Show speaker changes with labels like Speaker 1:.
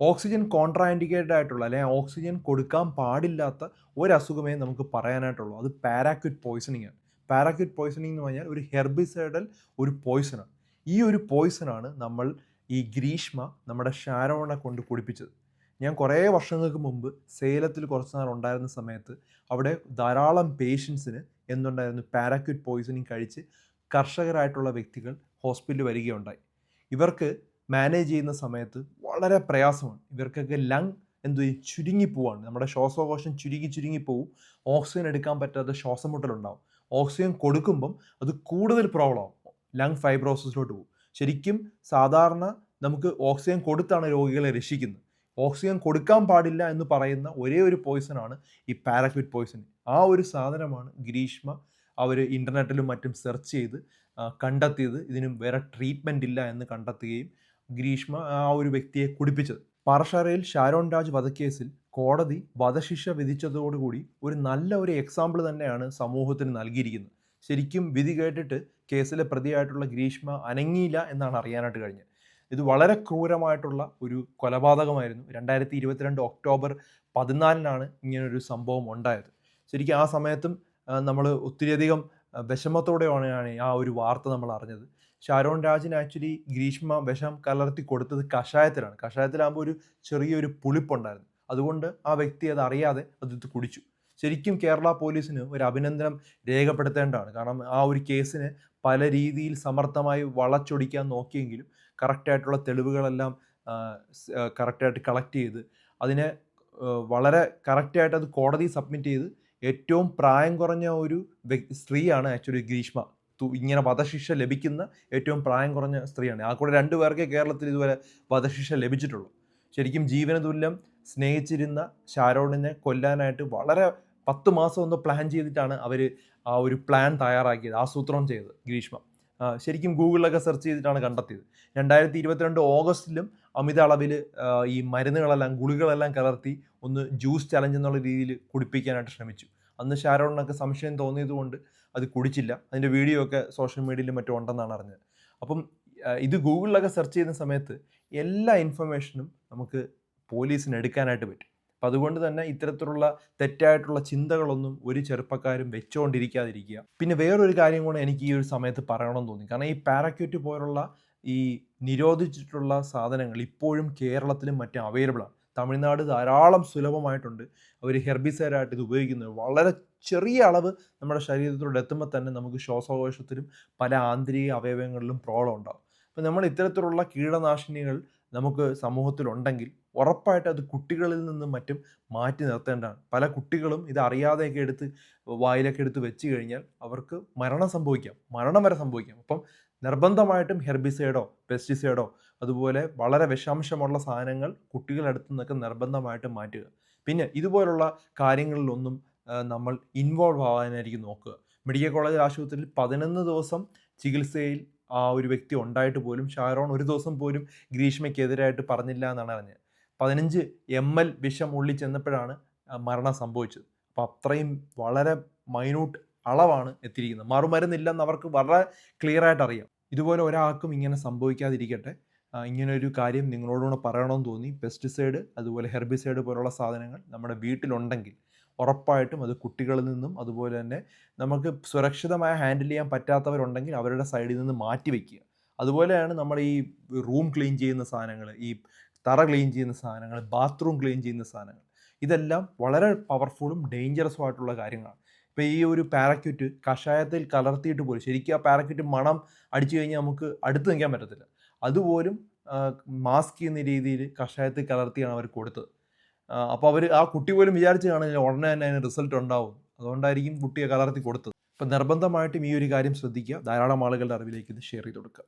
Speaker 1: Oxygen കോൺട്രാൻഡിക്കേറ്റഡ് ആയിട്ടുള്ള അല്ലെങ്കിൽ oxygen കൊടുക്കാൻ പാടില്ലാത്ത ഒരു അസുഖമേ നമുക്ക് പറയാനായിട്ടുള്ളൂ. അത് പാരാക്യൂറ്റ് പോയ്സണിങ് ആണ്. പാരാക്യൂറ്റ് പോയ്സണിങ് എന്ന് പറഞ്ഞാൽ ഒരു ഹെർബിസൈഡൽ ഒരു പോയ്സണാണ് ഈ ഒരു പോയ്സണാണ് നമ്മൾ ഈ ഗ്രീഷ്മ നമ്മുടെ ഷാരോണെ കൊണ്ട് കുടിപ്പിച്ചത്. ഞാൻ കുറേ വർഷങ്ങൾക്ക് മുമ്പ് സേലത്തിൽ കുറച്ച് നാൾ ഉണ്ടായിരുന്ന സമയത്ത് അവിടെ ധാരാളം പേഷ്യൻസിന് എന്തുണ്ടായിരുന്നു? പാരാക്യൂട്ട് പോയ്സണിങ് കഴിച്ച് കർഷകരായിട്ടുള്ള വ്യക്തികൾ ഹോസ്പിറ്റലിൽ വരികയുണ്ടായി. ഇവർക്ക് മാനേജ് ചെയ്യുന്ന സമയത്ത് വളരെ പ്രയാസമാണ്. ഇവർക്കൊക്കെ ലങ് എന്തു ചെയ്യും ചുരുങ്ങിപ്പോവാണ് നമ്മുടെ ശ്വാസകോശം ചുരുങ്ങി ചുരുങ്ങി പോവും. ഓക്സിജൻ എടുക്കാൻ പറ്റാത്ത ശ്വാസം മുട്ടലുണ്ടാവും ഓക്സിജൻ കൊടുക്കുമ്പം അത് കൂടുതൽ പ്രോബ്ലം ആവും. ലങ് ഫൈബ്രോസിസിലോട്ട് പോകും. ശരിക്കും സാധാരണ നമുക്ക് ഓക്സിജൻ കൊടുത്താണ് രോഗികളെ രക്ഷിക്കുന്നത്. ഓക്സിജൻ കൊടുക്കാൻ പാടില്ല എന്ന് പറയുന്ന ഒരേ ഒരു പോയിസണാണ് ഈ പാരക്വിറ്റ് പോയിസൺ ആ ഒരു സാധനമാണ് ഗ്രീഷ്മ അവർ ഇന്റർനെറ്റിലും മറ്റും സെർച്ച് ചെയ്ത് കണ്ടെത്തിയത്. ഇതിനും വേറെ ട്രീറ്റ്മെന്റ് ഇല്ല എന്ന് കണ്ടെത്തുകയും ഗ്രീഷ്മ ആ ഒരു വ്യക്തിയെ കുടിപ്പിച്ചത്. പാറശാലയിൽ ഷാരോൺ രാജ് വധക്കേസിൽ കോടതി വധശിക്ഷ വിധിച്ചതോടുകൂടി ഒരു നല്ല ഒരു എക്സാമ്പിൾ തന്നെയാണ് സമൂഹത്തിന് നൽകിയിരിക്കുന്നത്. ശരിക്കും വിധി കേട്ടിട്ട് കേസിലെ പ്രതിയായിട്ടുള്ള ഗ്രീഷ്മ അനങ്ങിയില്ല എന്നാണ് അറിയാനായിട്ട് കഴിഞ്ഞത്. ഇത് വളരെ ക്രൂരമായിട്ടുള്ള ഒരു കൊലപാതകമായിരുന്നു. രണ്ടായിരത്തി ഇരുപത്തിരണ്ട് ഒക്ടോബർ പതിനാലിനാണ് ഇങ്ങനൊരു സംഭവം ഉണ്ടായത്. ശരിക്കും ആ സമയത്തും നമ്മൾ ഒത്തിരിയധികം വിഷമത്തോടെയാണ് ആ ഒരു വാർത്ത നമ്മൾ അറിഞ്ഞത്. ഷാരോൺ രാജിന് ആക്ച്വലി ഗ്രീഷ്മ വിഷം കലർത്തി കൊടുത്തത് കഷായത്തിലാണ്. കഷായത്തിലാകുമ്പോൾ ഒരു ചെറിയൊരു പുളിപ്പുണ്ടായിരുന്നു. അതുകൊണ്ട് ആ വ്യക്തി അത് അറിയാതെ അത് കുടിച്ചു. ശരിക്കും കേരള പോലീസിന് ഒരു അഭിനന്ദനം രേഖപ്പെടുത്തേണ്ടതാണ്. കാരണം ആ ഒരു കേസിനെ പല രീതിയിൽ സമർത്ഥമായി വളച്ചൊടിക്കാൻ നോക്കിയെങ്കിലും കറക്റ്റായിട്ടുള്ള തെളിവുകളെല്ലാം കറക്റ്റായിട്ട് കളക്ട് ചെയ്ത് അതിനെ വളരെ കറക്റ്റായിട്ട് അത് കോടതി സബ്മിറ്റ് ചെയ്ത് ഏറ്റവും പ്രായം കുറഞ്ഞ ഒരു സ്ത്രീയാണ് ആക്ച്വലി ഗ്രീഷ്മ. ഇങ്ങനെ വധശിക്ഷ ലഭിക്കുന്ന ഏറ്റവും പ്രായം കുറഞ്ഞ സ്ത്രീയാണ്. ആ കൂടെ രണ്ടു പേർക്കേ കേരളത്തിൽ ഇതുവരെ വധശിക്ഷ ലഭിച്ചിട്ടുള്ളൂ. ശരിക്കും ജീവനതുല്യം സ്നേഹിച്ചിരുന്ന ഷാരോണിനെ കൊല്ലാനായിട്ട് വളരെ പത്ത് മാസം ഒന്ന് പ്ലാൻ ചെയ്തിട്ടാണ് അവർ ആ ഒരു പ്ലാൻ തയ്യാറാക്കിയത് ആസൂത്രണം ചെയ്തത് ഗ്രീഷ്മ. ശരിക്കും ഗൂഗിളിലൊക്കെ സെർച്ച് ചെയ്തിട്ടാണ് കണ്ടെത്തിയത്. രണ്ടായിരത്തി ഇരുപത്തിരണ്ട് ഓഗസ്റ്റിലും അമിത അളവിൽ ഈ മരുന്നുകളെല്ലാം ഗുളികളെല്ലാം കലർത്തി ഒന്ന് ജ്യൂസ് ചലഞ്ച് എന്നുള്ള രീതിയിൽ കുടിപ്പിക്കാനായിട്ട് ശ്രമിച്ചു. അന്ന് ഷാരോണിനൊക്കെ സംശയം തോന്നിയതുകൊണ്ട് അത് കുടിച്ചില്ല. അതിന്റെ വീഡിയോ ഒക്കെ സോഷ്യൽ മീഡിയയിലും മറ്റും ഉണ്ടെന്നാണ് അറിഞ്ഞത്. അപ്പം ഇത് ഗൂഗിളിലൊക്കെ സെർച്ച് ചെയ്യുന്ന സമയത്ത് എല്ലാ ഇൻഫർമേഷനും നമുക്ക് പോലീസിന് എടുക്കാനായിട്ട് പറ്റും. അപ്പം അതുകൊണ്ട് തന്നെ ഇത്തരത്തിലുള്ള തെറ്റായിട്ടുള്ള ചിന്തകളൊന്നും ഒരു ചെറുപ്പക്കാരും വെച്ചുകൊണ്ടിരിക്കാതിരിക്കുക പിന്നെ വേറൊരു കാര്യം കൂടെ എനിക്ക് ഈ ഒരു സമയത്ത് പറയണമെന്ന് തോന്നി. കാരണം ഈ പാരക്യൂറ്റ് പോലുള്ള ഈ നിരോധിച്ചിട്ടുള്ള സാധനങ്ങൾ ഇപ്പോഴും കേരളത്തിലും മറ്റും അവൈലബിൾ ആണ് തമിഴ്നാട് ധാരാളം സുലഭമായിട്ടുണ്ട്. അവർ ഹെർബിസൈഡായിട്ട് ഇത് ഉപയോഗിക്കുന്നത്. വളരെ ചെറിയ അളവ് നമ്മുടെ ശരീരത്തിലൂടെ എത്തുമ്പോൾ തന്നെ നമുക്ക് ശ്വാസകോശത്തിലും പല ആന്തരിക അവയവങ്ങളിലും പ്രോബ്ലം ഉണ്ടാകും. അപ്പം നമ്മൾ ഇത്തരത്തിലുള്ള കീടനാശിനികൾ നമുക്ക് സമൂഹത്തിലുണ്ടെങ്കിൽ ഉറപ്പായിട്ട് അത് കുട്ടികളിൽ നിന്നും മറ്റും മാറ്റി നിർത്തേണ്ടതാണ്. പല കുട്ടികളും ഇത് അറിയാതെയൊക്കെ എടുത്ത് വായിലൊക്കെ എടുത്ത് വെച്ച് കഴിഞ്ഞാൽ അവർക്ക് മരണം സംഭവിക്കാം. മരണം വരെ സംഭവിക്കാം. അപ്പം നിർബന്ധമായിട്ടും ഹെർബിസൈഡോ പെസ്റ്റിസൈഡോ അതുപോലെ വളരെ വിഷാംശമുള്ള സാധനങ്ങൾ കുട്ടികളുടെ അടുത്ത് നിന്നൊക്കെ നിർബന്ധമായിട്ടും മാറ്റുക. പിന്നെ ഇതുപോലുള്ള കാര്യങ്ങളിലൊന്നും നമ്മൾ ഇൻവോൾവ് ആവാനായിരിക്കും നോക്കുക. മെഡിക്കൽ കോളേജ് ആശുപത്രിയിൽ പതിനൊന്ന് ദിവസം ചികിത്സയിൽ ആ ഒരു വ്യക്തി ഉണ്ടായിട്ട് പോലും ഷാരോൺ ഒരു ദിവസം പോലും ഗ്രീഷ്മയ്ക്കെതിരായിട്ട് പറഞ്ഞില്ല എന്നാണ് അറിഞ്ഞത്. പതിനഞ്ച് എം എൽ വിഷം ഉള്ളി ചെന്നപ്പോഴാണ് മരണം സംഭവിച്ചത്. അപ്പോൾ അത്രയും വളരെ മൈന്യൂട്ട് അളവാണ് എത്തിയിരിക്കുന്നത്. മറുമരുന്നില്ലെന്ന് അവർക്ക് വളരെ ക്ലിയർ ആയിട്ട് അറിയാം. ഇതുപോലെ ഒരാൾക്കും ഇങ്ങനെ സംഭവിക്കാതിരിക്കട്ടെ. ഇങ്ങനെ ഒരു കാര്യം നിങ്ങളോടുകൂടെ പറയണമെന്ന് തോന്നി. പെസ്റ്റിസൈഡ് അതുപോലെ ഹെർബിസൈഡ് പോലുള്ള സാധനങ്ങൾ നമ്മുടെ വീട്ടിലുണ്ടെങ്കിൽ ഉറപ്പായിട്ടും അത് കുട്ടികളിൽ നിന്നും അതുപോലെ തന്നെ നമുക്ക് സുരക്ഷിതമായി ഹാൻഡിൽ ചെയ്യാൻ പറ്റാത്തവരുണ്ടെങ്കിൽ അവരുടെ സൈഡിൽ നിന്ന് മാറ്റി വയ്ക്കുക അതുപോലെയാണ് നമ്മൾ ഈ റൂം ക്ലീൻ ചെയ്യുന്ന സാധനങ്ങൾ ഈ തറ ക്ലീൻ ചെയ്യുന്ന സാധനങ്ങൾ ബാത്റൂം ക്ലീൻ ചെയ്യുന്ന സാധനങ്ങൾ ഇതെല്ലാം വളരെ പവർഫുള്ളും ഡേഞ്ചറസും ആയിട്ടുള്ള കാര്യങ്ങളാണ്. ഇപ്പോൾ ഈ ഒരു പാരക്യൂറ്റ് കഷായത്തിൽ കലർത്തിയിട്ട് പോലും ശരിക്കും ആ പാരക്യൂറ്റ് മണം അടിച്ചു കഴിഞ്ഞാൽ നമുക്ക് അടുത്ത് നിൽക്കാൻ പറ്റത്തില്ല. അതുപോലും മാസ്ക് ചെയ്യുന്ന രീതിയിൽ കഷായത്തിൽ കലർത്തിയാണ് അവർ കൊടുത്തത്. അപ്പോൾ അവർ ആ കുട്ടി പോലും വിചാരിച്ച് കാണില്ല ഉടനെ തന്നെ അതിന് റിസൾട്ട് ഉണ്ടാവും. അതുകൊണ്ടായിരിക്കും കുട്ടിയെ കലർത്തി കൊടുത്തത്. അപ്പം നിർബന്ധമായിട്ടും ഈ ഒരു കാര്യം ശ്രദ്ധിക്കുക. ധാരാളം ആളുകളുടെ അറിവിലേക്ക് ഇത് ഷെയർ ചെയ്ത് കൊടുക്കുക.